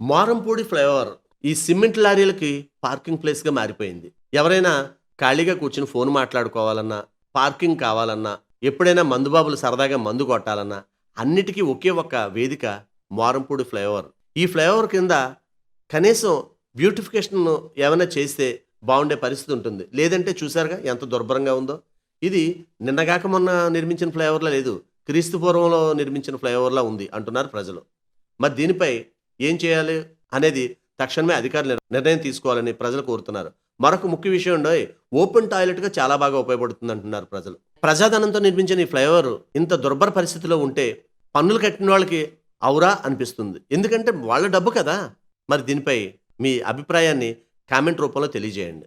Marampudi flyover ఈ cement లారీలకి parking ప్లేస్గా మారిపోయింది. ఎవరైనా ఖాళీగా కూర్చుని ఫోన్ మాట్లాడుకోవాలన్నా పార్కింగ్ కావాలన్నా ఎప్పుడైనా మందుబాబులు సరదాగా మందు కొట్టాలన్నా అన్నిటికీ ఒకే ఒక్క వేదిక మారంపూడి ఫ్లైఓవర్. ఈ ఫ్లైఓవర్ కింద కనీసం బ్యూటిఫికేషన్ ఏమైనా చేస్తే బాగుండే పరిస్థితి ఉంటుంది. లేదంటే చూసారుగా ఎంత దుర్భరంగా ఉందో? ఇది నిన్నగాక మొన్న నిర్మించిన ఫ్లైఓవర్లా లేదు క్రీస్తు పూర్వంలో నిర్మించిన ఫ్లైఓవర్లా ఉంది అంటున్నారు ప్రజలు. మరి దీనిపై ఏం చేయాలి అనేది తక్షణమే అధికారులు నిర్ణయం తీసుకోవాలని ప్రజలు కోరుతున్నారు. మరొక ముఖ్య విషయం ఉండోయ్ ఓపెన్ టాయిలెట్గా చాలా బాగా ఉపయోగపడుతుంది అంటున్నారు ప్రజలు. ప్రజాధనంతో నిర్మించిన ఈ ఫ్లైఓవర్ ఇంత దుర్భర పరిస్థితిలో ఉంటే పన్నులు కట్టిన వాళ్ళకి అవురా అనిపిస్తుంది. ఎందుకంటే వాళ్ళ డబ్బు కదా. మరి దీనిపై మీ అభిప్రాయాన్ని కామెంట్ రూపంలో తెలియజేయండి.